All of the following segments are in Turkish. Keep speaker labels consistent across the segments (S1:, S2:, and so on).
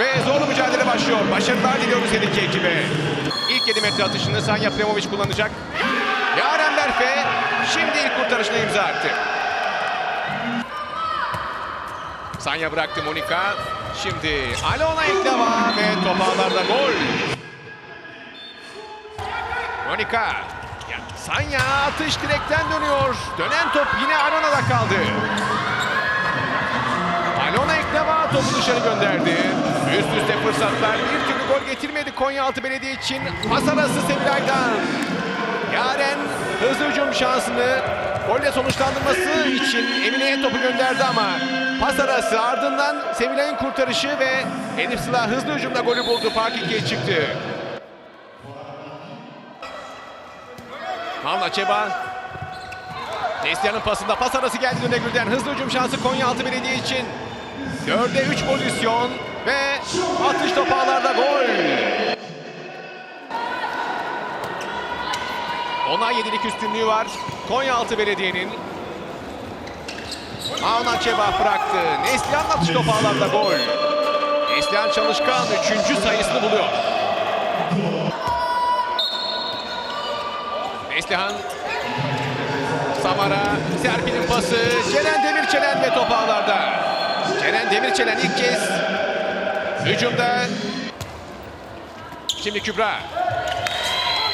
S1: Ve zorlu mücadele başlıyor. Başarılar diliyoruz her iki ekibe. İlk 7 metre atışını Sanya Premovic kullanacak. Yaren Berfe şimdi ilk kurtarışına imza attı. Sanya bıraktı Monika. Şimdi Alona Eklava ve top ağlarda gol. Monika. Ya, Sanya atış direkten dönüyor. Dönen top yine Alona'da kaldı. Topu dışarı gönderdi. Üst üste fırsatlar bir türlü gol getirmedi Konyaaltı Belediye için. Pas arası Sevilay'dan. Yaren hızlı hücum şansını golle sonuçlandırması için Emine'ye topu gönderdi ama pas arası ardından Sevilay'ın kurtarışı ve Elif Sıla hızlı hücumda golü buldu. Fark ikiye çıktı. Mavla Çeba. Neslihan'ın pasında pas arası geldi Dönegül'den. Hızlı hücum şansı Konyaaltı Belediye için. Dörde 3 pozisyon ve atış top ağlarda gol. Ona yedilik üstünlüğü var. Konyaaltı Belediye'nin. Mauna Çeba bıraktı. Neslihan atış top ağlarda gol. Neslihan Çalışkan 3. sayısını buluyor. Neslihan Samara, Serpil'in pası, Ceren Demirçelen ve top ağlarda. Ceren Demirçelen ilk kez hücumda. Şimdi Kübra.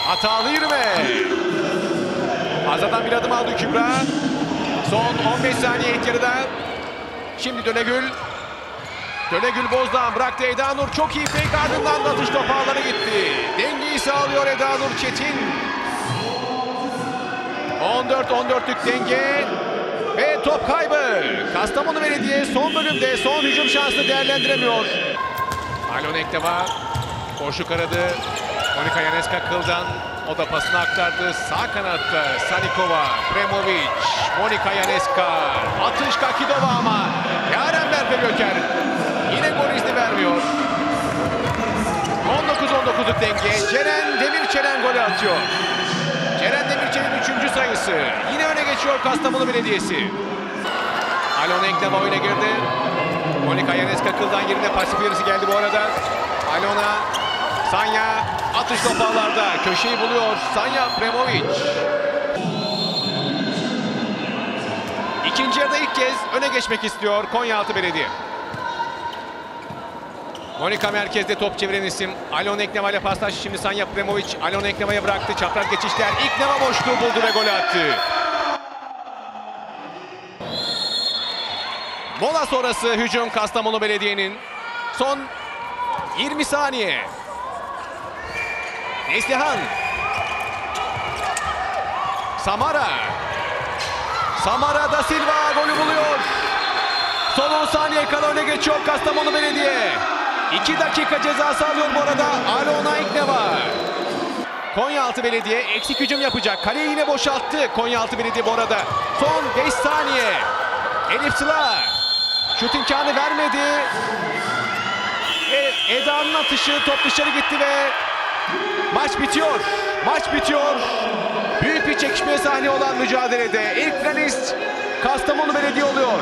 S1: Hatalı yürüme. Fazladan bir adım aldı Kübra. Son 15 saniye ilk yarıda. Şimdi Dönegül. Dönegül Bozdağ bıraktı Eda Nur. Çok iyi fake ardından da atış top ağlara gitti. Dengeyi sağlıyor Eda Nur Çetin. 14-14'lük denge ve top kaybı. Kastamonu Belediye son bölümde son hücum şansını değerlendiremiyor. Alon Ekteba koşu karadı. Monika Yaneska kıldan o da pasını aktardı. Sağ kanatta Sanikova, Premovic, Monika Yaneska, atış Kakidova ama Yaren Berfe Göker yine gol izni vermiyor. 19-19'luk denge. Ceren Demirçelen golü atıyor. Ceren Demirçel'in 3. sayısı. Yine geçiyor Kastamonu Belediyesi. Alon Eklema oyuna girdi. Monika Yaneska kıldan yerine pasif yarısı geldi bu arada. Alona, Sanya atış topağlarda köşeyi buluyor. Sanya Premovic. İkinci yarıda ilk kez öne geçmek istiyor Konyaaltı Belediye. Monika merkezde top çeviren isim. Alon Ekneva ile paslaştı. Şimdi Sanya Premovic. Alon Ekneva'ya bıraktı. Çapraz geçişler. İkneva boşluğu buldu ve golü attı. Mola sonrası hücum Kastamonu Belediye'nin. Son 20 saniye. Neslihan. Samara. Samara da Silva golü buluyor. Son 10 saniye kala öne geçiyor Kastamonu Belediye. 2 dakika cezası alıyor bu arada Alona İkneva. Konyaaltı Belediye eksik hücum yapacak. Kaleyi yine boşalttı Konyaaltı Belediye bu arada. Son 5 saniye. Elif Sıla. Şut imkanı vermedi. Ve Eda'nın atışı top dışarı gitti ve maç bitiyor. Maç bitiyor. Büyük bir çekişmeye sahne olan mücadelede ilk finalist Kastamonu Belediye oluyor.